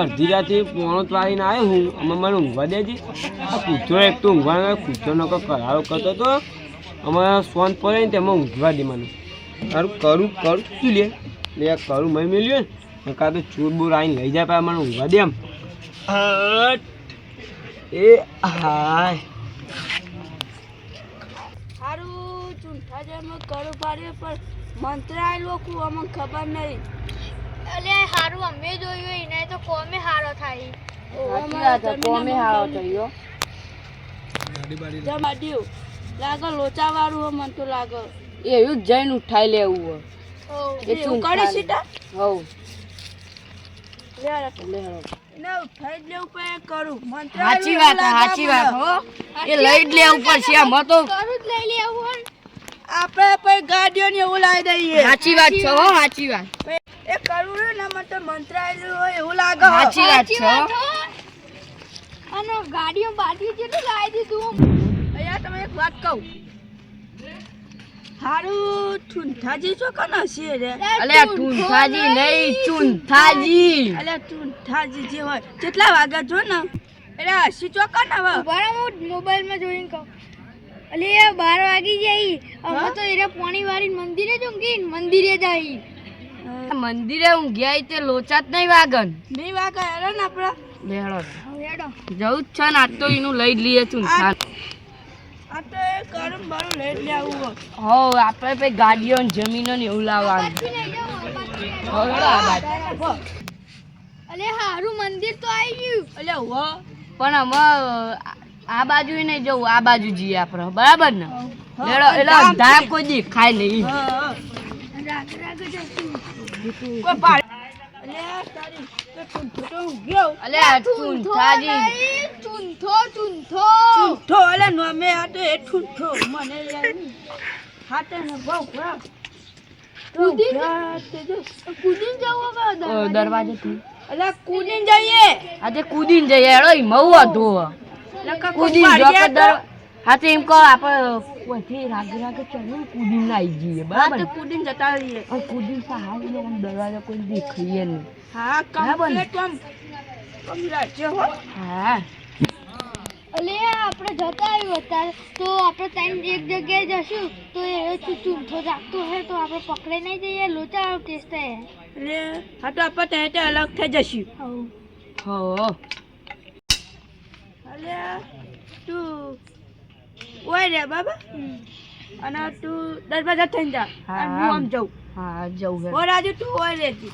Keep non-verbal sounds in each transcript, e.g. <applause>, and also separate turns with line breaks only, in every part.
અડધી રાતથી પોણો વાળીને આવ્યો હું અમે મને ઊંઘવા દેજે. આ કૂતરો એક તો ઊંઘવાનો કૂતરો નકો કરારો કરતો તો અમે ફોન પડે ને તેમાં ઊંઘવા દે મને. સારું કરું કરું, શું લે? લે કરું મેં મેલ્યું ને. કાં તો ચોર બોર આવીને લઈ જાય પાછા મને ઊંઘવા દે એમ. એ હાય.
સારું જેમ કરું પાડ્યું, પણ મંત્ર આવેલો અમને ખબર નહીં
અલે હારું અમે જોયું એને તો કોમે હારો થાય.
જમાડ્યું લાગે લોચા વાળું મન તો લાગે.
એવું જ જઈને ઉઠાઈ લેવું હોય. એ લે.
સીટા
હવ. સાચી વાત સાચી વાત. હો. એ લઈ જ લેવું પડશે આમાં તો
કરું જ લઈ લેવું
આપણે પછી ગાડીઓ ને એવું લાવી દઈએ.
સાચી વાત છે હો સાચી વાત.
એ કરવું ને મને તો મંત્ર હોય એવું લાગે.
સાચી વાત છે
અને ગાડીઓ બાટી જેટલું લાવી દીધું
અહીંયા તમે એક વાત કહું. હારું ઠુંઠાજી છો કનો છે રે
અલે આ નહીં ચૂંઠાજી
અલે ઠુંઠાજી જે હોય. કેટલા વાગ્યા જો ને? એટલે હસી ચોકા ને હવે?
બરાબર હું મોબાઈલમાં જોઈને કહું. અલે બાર વાગી જાય. હવે તો એને પોણી વાળી મંદિરે જ મંદિરે જાય.
મંદિરે હું ગયા તે લોચા જ નહીં વાગન.
નહીં વાગ્યા. હેરો ને આપડે
લેડો
હેડો.
જવું જ છે ને આજ તો એનું લઈ લઈએ છું
આ તો એ કરું બારું લઈ જ લેવું
હો આપણે પછી ગાડીઓ ને જમીનો ને એવું લાવવાનું. હો, હેડો આ બાજુ.
અલે હારું મંદિર તો આવી ગયું.
અલે હો
પણ અમે આ બાજુ નહીં જવું આ બાજુ જઈએ આપણે. બરાબર ને? લેડો એટલે ધામ કોઈ દેખાય નહીં
હા. કોઈ પાડ અલે તારી તો ઠુંઠો તો હું ગયો
અલે આ ચૂંઠાજી
ચૂંથો ચૂંથો
ઠુંઠો અલે નો આ તો એ ઠુંઠો મને યાર ને બહુ ખરાબ
કૂદી
રાતે જો.
કૂદીને
જઈએ.
આજે કૂદીને જઈએ. ઈ મહુ હતો કૂદીને જો હા તો. એમ કહો આપણે કોઈથી રાગે રાગે ચડીને કૂદીને આવી જઈએ? બરાબર?
કૂદીને જતા રહીએ
અને કૂદીને સહાય લે આમ દરવાજા કોઈ દેખાઈએ નહીં
હા કમ્પ્લીટ આમ કમ્પ્લીટ છે હો
હા
અલે આપણે જતા આવ્યું અત્યારે તો આપણે ટાઈમ એક જગ્યાએ જશું તો એ ચૂ- ચૂંથો જાગતો હોય તો આપણે પકડે નહીં જઈએ લોચા કેસ થાય
એટલે હા તો આપણે ત્યાં ત્યાં અલગ થઈ જશું
હો
અલે તું ઓય રે બાબા. અને તું દરવાજા થઈને જા.
હા.
અને હું આમ જાઉં.
હા જવું હે
ઓ રાજુ તું ઓય રેજી.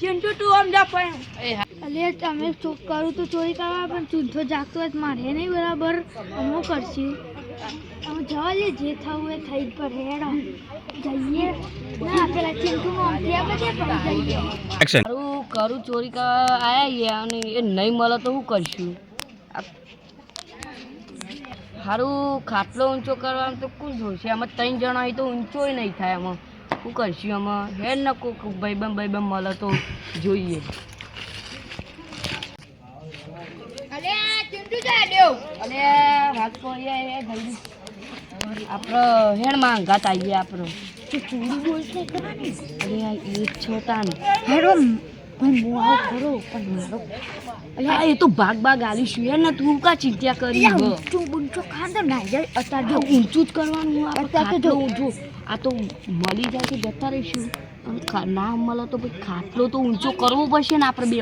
ચિંટુ તું આમ જા પણ
એ હા.
અલે તમે ચો કરું તો ચોરી કરવા પણ ચૂંથો જાગતો હોય તો મારે નહીં બરાબર. અમો કરશું. અમે જવા દે જે થવું એ થઈ જ પર હેડો. જઈએ. ના પેલા પણ જઈએ.
મારું કરું ચોરી કરવા આયા અને એ નહીં મળે તો હું કરશું? સારું ખાટલો ઊંચો કરવાનું તો કોણ જોશે? આમાં ત્રણ જણા હોય તો ઊંચોય નહીં થાય આમાં. શું કરશું આમાં? હે ન કોક ભાઈબંધ ભાઈબંધ મળે તો જોઈએ.
આપણો આ ચિંટુ ચાલ્યો
અને વાત કરીએ આપણે હેણ માંગા આવીએ આપણો
ચોરી બોલશે કરવાની
અરે આ એ ને
હેડો પણ હું આવું ખરો પણ મારો
અરે એ તો ભાગ ભાગ આલીશું યાર ને તું કા ચિંતા કરી
ઊંચું ના જાય અત્યારે
ઊંચું જ કરવાનું
અત્યારે તો
ઊંચો. આ તો મળી જાય તો જતા રહીશું. ના મળે તો પછી ખાટલો તો ઊંચો કરવો પડશે ને આપણે બે?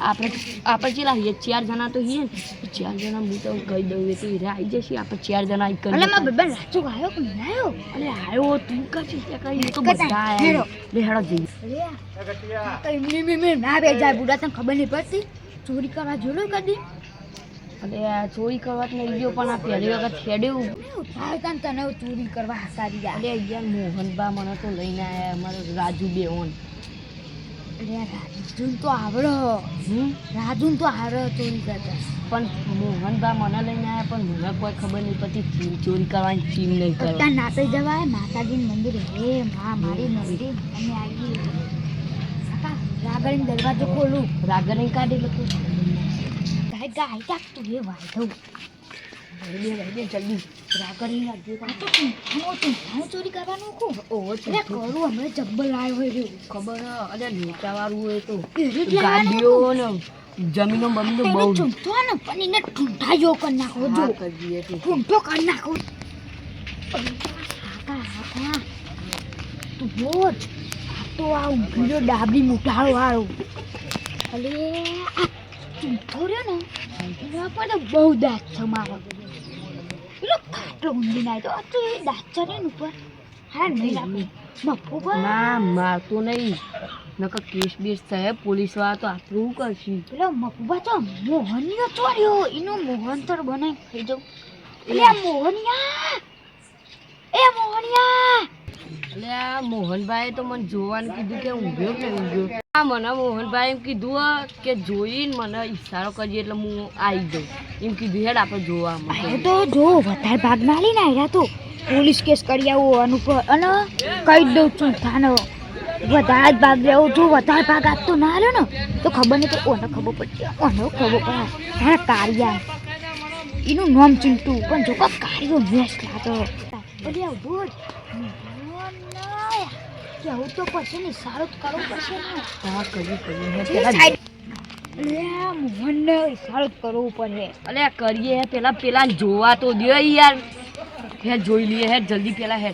આપણે આપણે ચેલા હીએ ચાર જણા તો હીએ ને. ચાર જણા હું તો કહી દઉં તો હીરા આવી જશે. આપણે ચાર જણા એક
અલે મારા બેબા લાચો આવ્યો કે નહીં આવ્યો?
અરે આવ્યો તું કા ચિંતા કરી એ તો બધા
હેરો.
આયા હેડો જઈએ.
અરે તો એમની મેં મેં ના બે જાય બુડા તને ખબર નહીં પડતી? ચોરી કરવા જોયું કદી?
આ ચોરી કરવા વીડિયો પણ આ પહેલી વખત ખેડ્યું.
થાય તને ચોરી કરવા હસારી જાય
અરે યાર મોહનબા મને તો લઈને આયા અમારો રાજુ બેઓન
અરે રાજુ તો આવડો.
હમ?
રાજુ તો આવડો ચોરી કરતા.
પણ મોહનબા મને લઈને આવ્યા પણ મને કોઈ ખબર નહીં પડતી ચોરી કરવાની ચીમ નહીં કરવાની
નાતે જવાય માતાજીનું મંદિર. હે મા મારી મંદિર. અમે આવી રાગણી દરવાજો ખોલું.
રાગણી કાઢી લોકો
ગાય ગાય તાક તું એ વાય થવું
બે બે જલ્દી. રાગરી લાગજો
આ તો હું તું હું ચોરી કરવાનું કહું?
ઓહો
એટલે કરું હમણાં જબ્બલ આવ્યો હોય એવું
ખબર અરે લોચા વાળું હોય તો.
જ
ગાડીઓ ને જમીનો બમીનો બહુ.
ચૂંટો ને પણ એને ઠૂંઠા જેવો કરી નાખો જો.
કરી
ઠૂંઠો કરી નાખો. તું બોલ. આ તો આ ઉભીનો ડાબડી મુઠાળો વાળો અલે આ ચૂંઠો રહ્યો ને એના પર તો બહુ દાંત છે મારો. પેલો ખાટલો ઊંધી નાય તો આ તો એ દાંત છે ને ઉપર. હા નહીં લાગે મફો
ના મારતો નહીં. નકર કેસ બેસ થાય પોલીસવાળા તો આપણું કરશે.
પેલો મફુબા તો મોહનીયો ચોર્યો. એનો મોહનતર બનાવી ખાઈ જાઉં. એટલે મોહનિયા! એ મોહનિયા!
એટલે આ મોહનભાઈ તો મને જોવાનું કીધું કે ઊંઘ્યો કે ઊંઘ્યો આ મને મોહનભાઈ એમ કીધું કે જોઈને મને ઈશારો કરજે એટલે હું આવી જાઉં એમ કીધું, હેડ આપણે જોવા માટે.
તો જો, વધારે ભાગ ના લઈને આવ્યા તો. પોલીસ કેસ કરી આવો અનુપ અને કહી દઉં છું, થાનો, વધારે જ ભાગ લેવો, જો વધારે ભાગ આપતો ના આવ્યો ને, તો ખબર નહીં તો ઓને ખબર પડશે ઓને ખબર પડે તારા કારિયા. એનું નામ ચિંટુ, પણ જો કે કારિયો મેસ લાગે. એટલે ઊભો કેવું તો પછી ને સારું જ કરવું પડશે ને.
હા કર્યું કર્યું હે
પેલા
પેલા
સાઈડ લે મોહનને સારું જ કરવું પડે.
અલે કરીએ પેલા પેલા જોવા તો દે યાર. હે જોઈ લઈએ હે જલ્દી પેલા હે.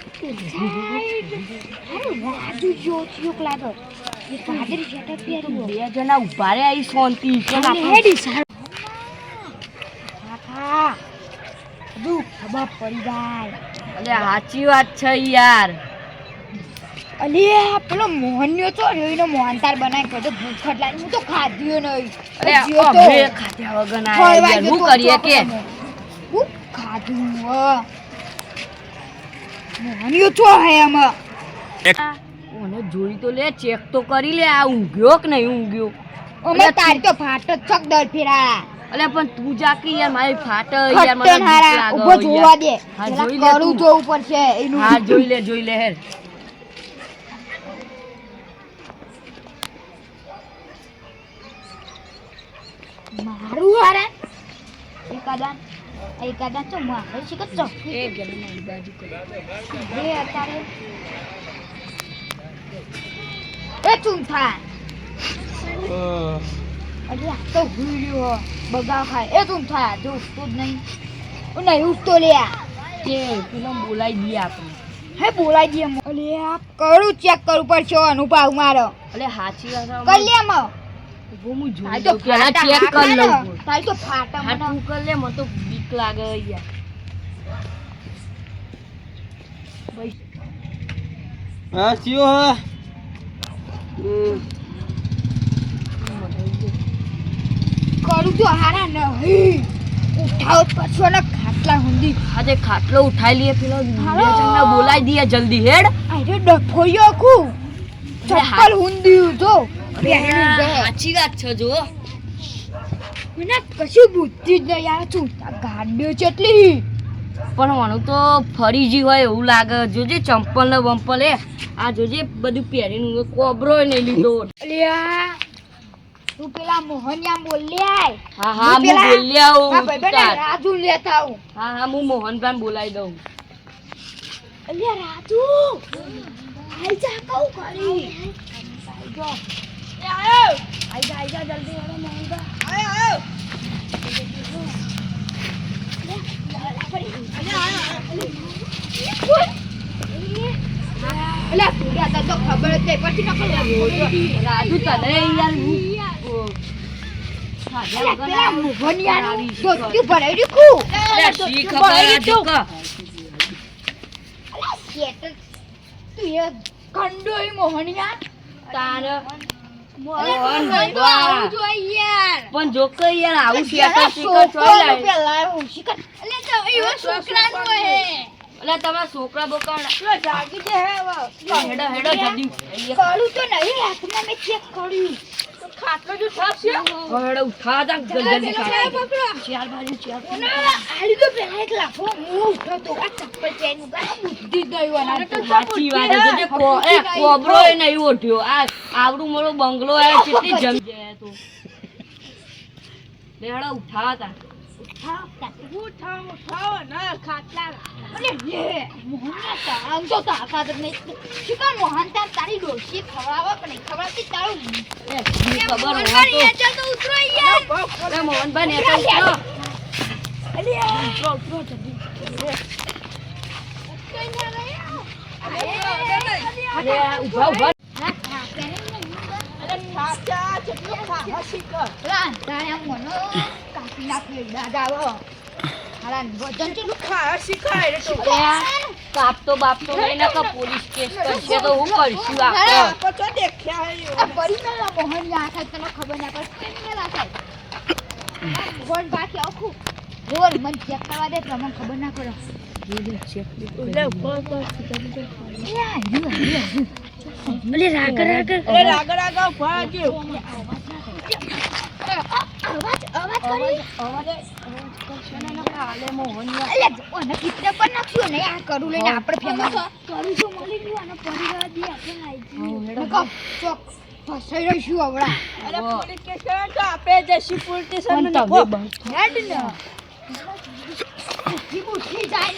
રાજુ જો થયો લાગે. એ પાદરી સેટઅપ પહેર્યું
બે જણા ઊભા રે આવી શાંતિ છે આપણે-
હેડી સારું. કાકા હજુ ખબર પડી જાય.
અલે સાચી વાત છે યાર.
અલે પેલો મોહનનો તો એનો મોહનતાર બનાવી ખાધો ભૂખ લાગે હું તો ખાધ્યો નહીં
અરે
તો
અમે ખાધ્યા વગર ના
તો
કરીએ કે?
હું ખાધું હો મોહનીયો ચો હે આમાં.
ઓને જોઈ તો લે ચેક તો કરી લે આ ઊંઘ્યો કે નહીં ઊંઘ્યો?
અમે તારી તો ફાટ જ છક દર ફેરા
અલે પણ તું જા કે યાર મારી ફાટ યાર મને
જોવા દે.
હા, જોઈ લે
કરું
તું.
જોવું પડશે એનું.
હા જોઈ લે જોઈ લે હેર.
મારું હારા એકાદા એકાદા તો મારે છે કે ચોખ્ખી
એ ગેમ મારી બાજુ કર.
એ અત્યારે એ ચૂંથા અરે આ તો ભૂલ્યો. બગા ખાય. એ ચૂંથા જો તો જ નહીં. નહીં ઉઠતો લે.
કે પેલા બોલાઈ દઈએ આપણે.
હે બોલાઈ દે એમ. અલે આ કરું ચેક કરવું પડશે અનુભાવ મારો.
અલે હાચી વાત છે.
તો
પેલા ચેક કરી લઉં.
તારી તો ફાટા મને
કર લે મને તો બીક લાગે યાર.
હા સીઓ હા.
કરું તો હારા નહીં. ઉઠાવ પાછો ને ખાટલા હુંદી
આજે ખાટલો ઉઠાઈ લઈએ પેલો.
હાલો.
બે બોલાઈ દઈએ જલ્દી હેડ.
અરે ડફોયો આખું. ચપ્પલ હુંદી જો.
સાચી વાત છે જો
મને કશું બુદ્ધિ જ નહીં ચૂંટા ગાડીઓ છે એટલી.
પણ મને તો ફરી જી હોય એવું લાગે. જોજે ચંપલ ને વંપલ. એ આ જોજે બધું પહેરીને કોબરો નહીં લીધો.
અલ્યા તું પેલા મોહનિયા બોલ
હા હા હું
પેલા-
બોલી આવું
હા રાજુ લેતા આવું.
હા હા હું મોહનભાઈ બોલાવી દઉં.
અલ્યા રાજુ જા કહું કરી. આઈ આઈ જા આઈ જા જલ્દી વાળો મોહનબા આયો આયો અલ્યા પૂરા તને તો ખબર જ પછી નકર
તને યાર હું- ઓ, ખાધા વગર
પેલા
ના-
મોહનિયાનું ધોતિયું ભરાઈ દીધું
અલ્યા, શી ખબર આ જોકા?
અલ્યા શેટર તું એ કંડો મોહનિયા
તાર પણ જો કે યાર આવું શીકર
છોકરો
ચોઈ લાય.
પેલા હું શીખર. અલ્યા તો એવો છોકરાનો હે.
અલ્યા તમારા છોકરા બોકરા
જાગી દે
હેડો હેડો જલ્દી અહીંયા
તો નહીં હાથમાં મેં ચેક કર્યું. ખાટલો જો ઠાપશે
હેડો ઉઠા જા જલ્દી ખાવા.
ચાર બાજુ ચાર આલી તો પેલા એક લાફો હું ઉઠો તો આ ચપ્પલ પહેર્યું કા બુદ્ધિ જ નહીં
હોય <laughs>
મોહનભાઈ
બાપતો નહીં
તને ખબર ના પડે ગોળ આખું જોર મન ચેક કરવા દે તો ખબર ના પડે અલે રાગર રાગર
અરે રાગર રાગર ઊભા જો
અવાજ અવાજ કરી. અલે ઓને કિતને પણ નાખ્યો ને આ કરું લઈને આપણે ફેમસ. કરું છું મળી ગયું અને પરિવાર દી આપણે આવી ગયું ચોક ફસાઈ રહીશું આવડા.
અરે પોલીસ કેસ કરે તો આપણે જઈશું પોલીસ સ્ટેશન.
બંધ
હેડ ને. જીબુ થી જાય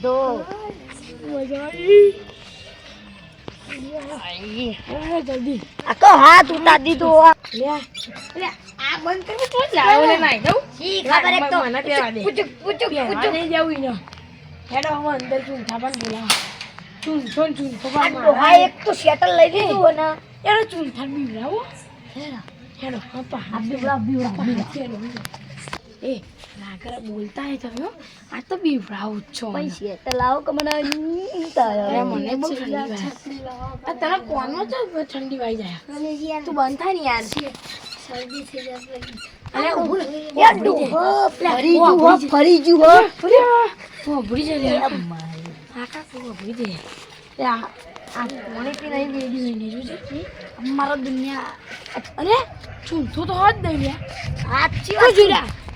તો
મજા આવી
જલ્દી
આખો હાથ ઉતાર દીધો.
લે
લે આ બંધ કરી તો
જાવ ને. નાઈ દઉં
ઈ ખબર તો આ બીવડા બીવડા
આગળ બોલતા હે. તમે આ તો બીવડાવું જ છો
પૈસે તો લાવો કે મને
મને બહુ ઠંડી આ તને કોનો છો ઠંડી વાઈ જાય. તું બંધ થાય ને યાર. શરદી થઈ જશે અરે ઉભું
યાર ડોહો ફરી જુ હો ફરી જુ હો.
ઓ ભૂરી જ રે આકા કો ભૂરી દે આ કોને પી નહીં બેબી જોઈને જોજે
અમારો દુનિયા
અરે છું તો
તો
હદ દઈ યાર આ ચીવા જોઈ રહ્યા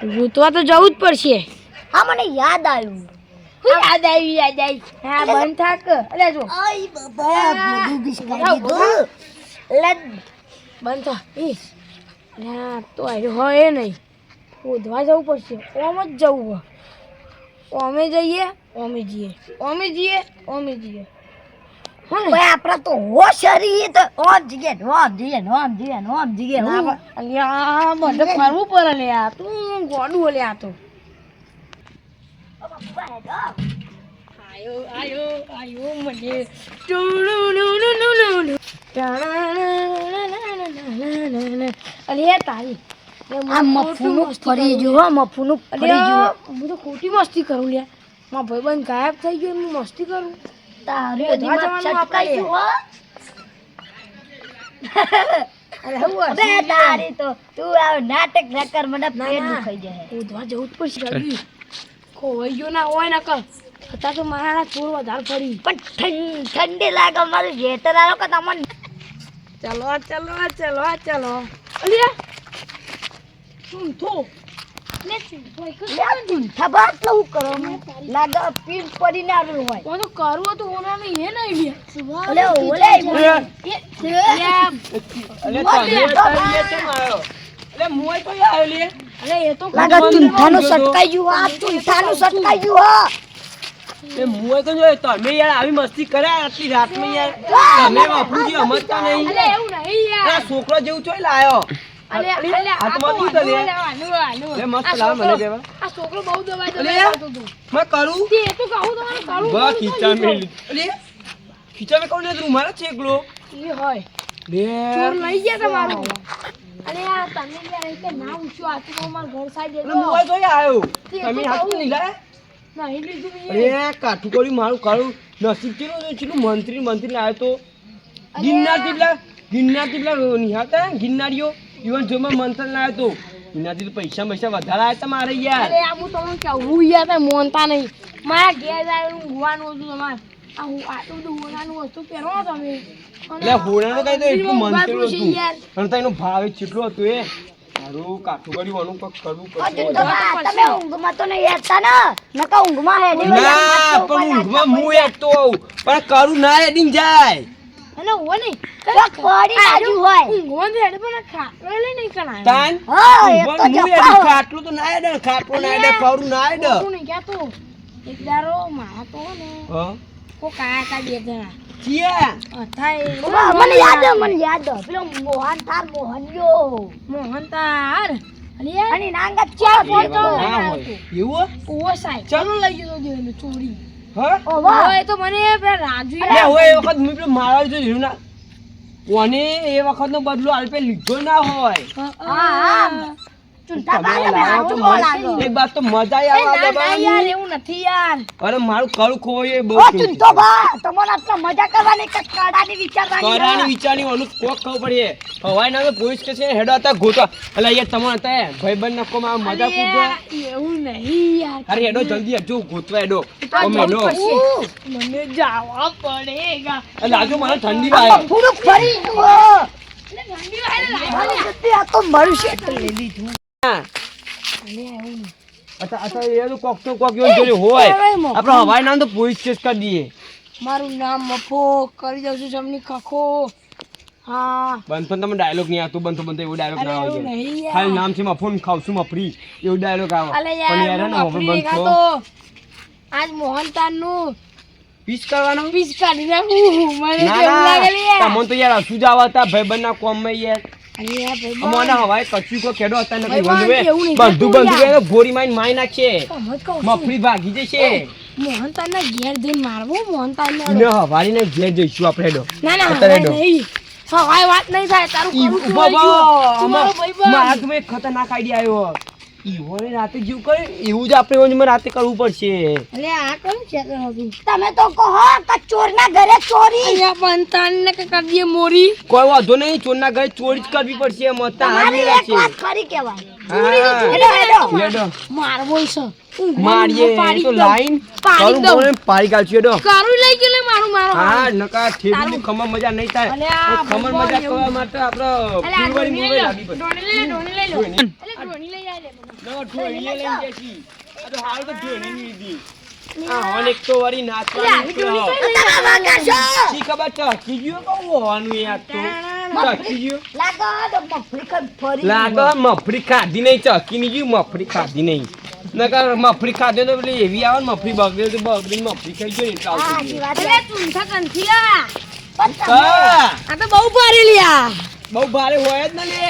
ગોતવા તો જવું જ પડશે.
હા મને યાદ આવ્યું.
હું યાદ આવી યાદ આવી. હા બંધ થાક. અલે જો.
આઈ બાબા બધું બિસ્કાઈ દીધું. લે
બંધ થા. એ ના તો આવ્યો હોય એ નહીં. શોધવા જવું પડશે. ઓમ જ જવું હોય. ઓમે જઈએ ઓમે જઈએ. ઓમે જઈએ ઓમે જઈએ.
આપડે તો હોશ હરી તો ઓમ જીગે ઓમ જીગે ઓમ જીગે ઓમ જીગે
અલ્યા બધે ફરવું પડે લ્યા તું ગોડું લ્યા તું આયો આયો આયો મને અલ્યા તારી
આ મફુનું ફરી જુઓ મફુનું ફરી જુઓ
હું તો ખોટી મસ્તી કરું લ્યા મારા ભાઈબંધ ગાયબ થઈ ગયો હું મસ્તી કરું
તારી
શોધવા
દિમાગ
જવાનું આપણે.
છટકાયું હો?
અરે હું
અબે તારી તો તું આ નાટક ન કર મને
ના,
પેટ દુખાઈ જાય.
શોધવા જવું જ પડશે જલ્દી ખોવાઈ ગયો ના હોય ના કર છતાં તો મારા થોડું વધારે પડી.
પણ ઠંડી લાગે મારું જેતર આલો કે તમને?
ચલો ચલો ચલો ચલો. અલ્યા શું થો
તમે યાર આવી મસ્તી કર્યા આટલી રાતમાં યાર તમે બાપુજી છોકરો જેવું ચોય લાયો. આવ્યો. તમે હાથું નહીં કાઠું કરી મારું કાળું. નસીબ ચીનું ચીનું મંત્રી મંત્રી આવ્યો તો. ગિરનાર જેટલા ગિરનાર જેટલા નિહાતા ગિરનારીઓ. ઇવન જોમાં મંત્ર ના આવ્યો એનાથી તો પૈસા પૈસા વધારે આવ્યા તમારે યાર.
અરે આ હું તમને કહું યાર મોનતા નહીં. મારા ઘેર જાય ઊંઘવાનું હતું તમારે. આ હું આટલું બધું હોનાનું વસ્તુ પહેરો તમે.
એટલે હોણાનું કઈ તો એટલું મંત્ર હતું. અને તો એનો ભાવ કેટલો હતો એ. મારું કાઠું કર્યું આનું કરવું પડશે.
તમે ઊંઘમાં તો નહીં હેડતા ને? નકા ઊંઘમાં હેડી
ના પણ ઊંઘમાં હું એકતો હોઉં. પણ કરું ના એડીને જાય.
અને હું નહીં.
પડી બાજુ હોય.
તો હેડે પણ ખાટલો લઈ નહીં કરાય.
તાન
હા એ તો
ઊંઘમાં હું
જપા
એડી
હોય.
ખાટલું તો ના એડે ખાટલો ના એડે કરું ના એડે
તું નહીં કહેતો. એક દારો મારા તો ને
હા?
કોક આયા તા બે જણા.
ચિયા?
અથાય મને યાદ મને યાદ પેલો મોહન તાર મોહન જો
મોહન તાર અને
નાંગા ચા
ફોન તો. એવું
ઓવો સાહેબ ચાલો લઈ ગયો તો ચોરી. તો મને રાજુ
એ વખત મેં પેલો મારા જો ના. કોને એ વખત નો બદલો આલ્પે લીધો ના હોય.
હા હા ચૂંટા
તમે
બાલે
લાવો તો
મારું
મસ્ત.
લાગે.
એક બાદ તો મજા
એ
આવે
ના ના
દબાવવાની.
યાર એવું નથી યાર.
અરે મારું કળું ખોય બહુ
ઓ બા તમારે આટલા મજા કરવાની કે કડાની વિચારવાની
કરાની વિચારની ઓનું કોક ખબર પડે હવાઈ ના પોલીસ કે હેડો હતા ગોતવા એટલે યાર તમારે હતા ભાઈબંધ નકો માં મજા
અરે એવું નહીં યાર.
અરે હેડો જલ્દી હેડજો ગોતવા હેડો. અમે હેડો.
મને જાવા પડેગા.
એટલે આજુ મને ઠંડી વાય
થોડુંક ફરી.
ઠંડી વાય ને લાગે.
મારી જતી આ તો મારું શેટ લઈ લીધું.
એ હવાઈ નામ તો પોલીસ ચેસ કરી દઈએ
મારું નામ મફો. કરી દઉં છું જમની ખખો. હા
બંધ તમે ડાયલોગ નહીં આવતો બંધ બંધ એવો ડાયલોગ ના. આવે ખાલી નામ છે મફોન ખાવશું મફરી એવું ડાયલોગ આવે પણ
યાર
ને હવે બંધ
ખાતો. આજ મોહનતાનનું.
પીસ કરવાનો
પીસ કાઢી નાખું મને
તો યાર હસુ જ આવતા ભાઈબંધ ના કોમમાં યાર. અમને હવાઈ કચ્યું કો કેડો હતા ને કઈ
ભાઈબંધ
વંદવે
એવું નહીં
બંધુ બંધુ કે ગોરી માઈન માઈ નાખશે
સમજ કહું છું.
મફરી ભાગી જશે.
મોહનતાન ના ઘેર જઈને મારવો મોહનતાન ને
હવારી ને ઘેર જઈશું આપણે હેડો.
ના ના
અત્યારે
હવાય
હેડો.
નહીં. હવાય વાત નહીં થાય તારું કરું છું. મારા
તમે ખતરનાક આઈડિયા આવ્યો. ઈવોને રાતે જેવું કરે એવું જ આપણે ઓને રાતે કરવું પડશે.
આ કોણ
તમે તો કહો કે ચોરના ઘરે ચોરી.
અહીંયા પંતાન ને કે કરી દઈએ મોરી?
કોઈ વાંધો નહીં ચોરના ઘરે ચોરી જ કરવી પડશે એમાં તો હારી
એક
છે.
ખરી કહેવાય.
હા.
હેડો હેડો
હેડો.
મારવો છે.
મારીએ તો લાઈન. કરું. બોલે પાડી કાઢશું હેડો.
કારું લઈ ગયો મારું મારો
હા નકા ઠેબીની ખમણ મજા નહીં થાય. ખમણ મજા કરવા માટે આપણે ફૂલવાળી
લઈ
મૂવી
લો.
પડે.
લઈ. લઈ
ઢોળીએ જશી. આ તો હાલ તો લીધી. આ હોન એક તો નાચવાનું શી ખબર ગયું કહું હોવાનું યાર તો?
લાગો
લાગે મફરી ખાધી નહીં ચકી નહીં ગયું મફરી ખાધી નહીં. નકર મફરી ખાધી તો પેલી એવી આવે ને મફરી બગડે તો બગડી મફરી ખાઈ ગયો
ને બહુ ભારે લ્યા
બહુ ભારે હોય જ ને લે.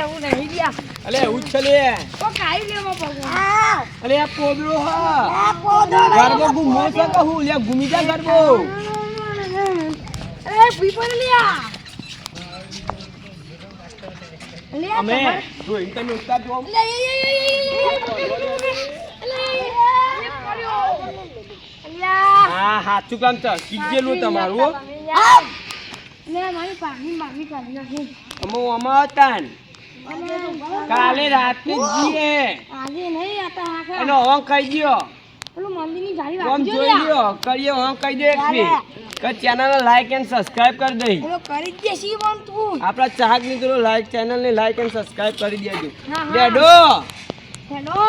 એવું નહીં લ્યા.
અલે ઉછલે
ઓ કાઈ લેવો ભગવાન
આ
અલે આ પોદળો હા
આ પોદો
ગરબો ગુમો છે કહું લે ગુમી જા ગરબો
અરે પીપર લ્યા અલે
અમે
તમારે-
જોઈને તમે ઉતાર જો
અલે, એ, એ, એ, એ, એ, અલે, એ પડ્યો. અલ્યા.
હા સાચું કામ તો કીધેલું તમારું હો.
આવ
મારી પાણી બામી કાઢી નાખી.
અમે ઓમાં હતા ને.
અલે,
કાલે રાતે જીએ.
આજે નહીં આતા આખા.
અને ઓમ કહી દયો.
પેલું મંદિરની જાળી
ઓમ
વાગી
જોઈ
લ્યો.
કરીએ ઓમ કહી દે એક ફી કે ચેનલ લાઈક એન્ડ સબસ્ક્રાઇબ કરી દઈ.
એનો કરી દે સી પણ તું.
આપણા ચાહક મિત્રો લાઈક ચેનલ ને લાઈક એન્ડ સબસ્ક્રાઇબ કરી દેજો.
હા, હા.
ડેડો.
હેલો.